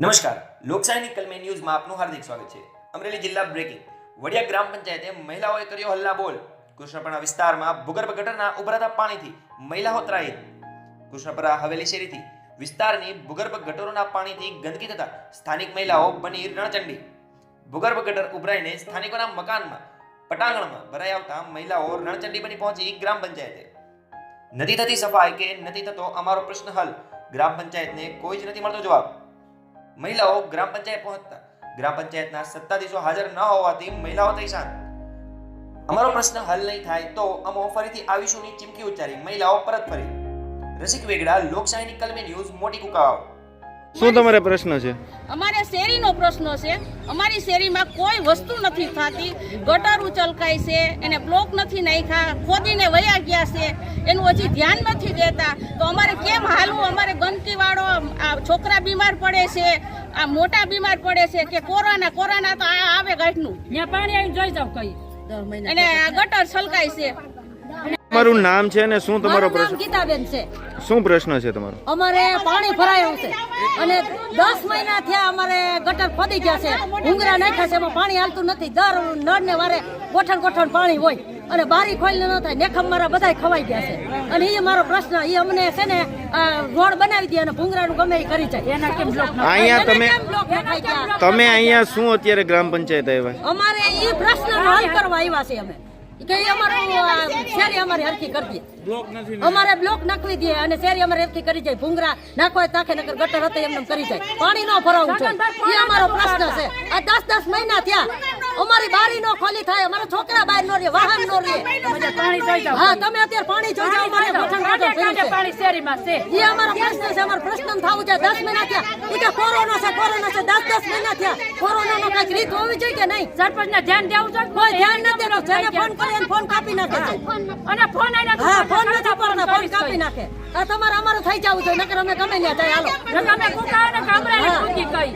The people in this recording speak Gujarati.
નમસ્કાર. લોકશાહીની કલમે ન્યૂઝમાં આપનું હાર્દિક સ્વાગત છે. અમરેલી જિલ્લા બ્રેકિંગ. વડિયા ગ્રામ પંચાયતે મહિલાઓએ કર્યો હલ્લા બોલ. કૃષ્ણપરા વિસ્તારમાં ભૂગર્ભ ગટરના ઉભરાતા પાણીથી મહિલાઓ ત્રાહિત. કૃષ્ણપરા હવેલી શેરીથી વિસ્તારની ભૂગર્ભ ગટરોના પાણીથી ગંદકી થતા સ્થાનિક મહિલાઓ બની રણચંડી. ભૂગર્ભ ગટર ઉભરાઈને સ્થાનિકોના મકાનમાં, પટાંગણમાં ભરાઈ આવતા મહિલાઓ રણચંડી બની પહોંચી ગ્રામ પંચાયતે. નથી થતી સફાઈ કે નથી થતો અમારો પ્રશ્ન હલ? ગ્રામ પંચાયતને કોઈ જ નથી મળતો જવાબ. મહિલાઓ ગ્રામ પંચાયત પહોંચતા. ગ્રામ પંચાયતના સત્તાધીશો હાજર ન હોવાથી મહિલાઓ થઈ શાંત. અમારો પ્રશ્ન હલ નહીં થાય તો અમો ફરીથી આવીશુંની ચીમકી ઉચ્ચારી મહિલાઓ પરત ફરી. રસિક વેગડા, લોકશાહીની કલમે ન્યૂઝ, મોટી કુકાવાવ શું તમારે પ્રશ્ન છે? અમારે શેરીનો પ્રશ્ન છે. અમારી શેરીમાં કોઈ વસ્તુ નથી થતી. ગટર ઉચલકાય છે એને બ્લોક નથી નાખ્યા ખોદીને વયા ગયા છે. એનું હજી ધ્યાન નથી દેતા. તો અમારે કેમ હાલવું? અમારે ગંદકીવાળો આ છોકરા બીમાર પડે છે આ મોટા બીમાર પડે છે કે કોરોના કોરોના તો આ આવે ગાંઠનું ત્યાં પાણી આવીને જોઈ જાવ કઈ. અને આ ગટર છલકાય છે. તમારું નામ છે ને શું તમારો પ્રશ્ન? ગીતાબેન છે. શું પ્રશ્ન છે તમારો? અમારે પાણી ભરાયું છે. અને દસ મહિના થયા અમારે ગટર ખોદી ગયા છે. ભૂંગરા નાખ્યા છે એમાં પાણી હાલતું નથી. દર નળ ને વારે ગોઠણ ગોઠણ પાણી હોય. અને બારી ખોલીને ન થાય. નેખમ મારા બધા ખવાઈ ગયા છે. અને એ મારો પ્રશ્ન એ અમને છે ને આ રોડ બનાવી દે અને ભૂંગરાનું ગમે એ કરી જાય. એના કેમ બ્લોક અહીંયા તમે? તમે અહીંયા શું અત્યારે ગ્રામ પંચાયત આવ્યા? અમારે એ પ્રશ્ન હલ કરવા આવ્યા છે અમે. કે ઈ અમારું શેરી અમારી હરખી કરી દે અમારે બ્લોક નાખવી દે અને શેરી અમારે હરખી કરી જાય. ભૂંગરા નાખો તાખે નકર ગટર હતી એમને એમ કરી જાય. પાણી ન ભરાવું છે એ અમારો પ્રશ્ન છે. આ દસ દસ મહિના થયા. અમારી બારી નો ખોલી થાય અમારા છોકરા બહાર નો રહે વાહન નો રહે પાણી જોઈ જાવ હા તમે અત્યારે પાણી જોઈ અમારે ગોઠણ કાઢો કર્યું છે. પાણી શેરીમાં છે. એ અમારો પ્રશ્ન છે અમારો પ્રશ્ન થવું છે. દસ મહિના થયા. એ કે કોરોના છે કોરોના છે. દસ દસ મહિના થયા. કોરોના નો કઈ રીત હોવી જોઈએ કે નહીં? સરપંચ ને ધ્યાન દેવું જોઈએ કોઈ ધ્યાન નથી દેરો જેને ફોન કરે ફોન કાપી નાખે. અને ફોન તો હા ફોન ન નથી પડતા ફોન કાપી નાખે. આ તમારે અમારું થઈ જવું જોઈએ નકર અમે ગમે ત્યાં જાય. હાલો. અમે કુકા અને કામરાને હા. કૂદી કઈ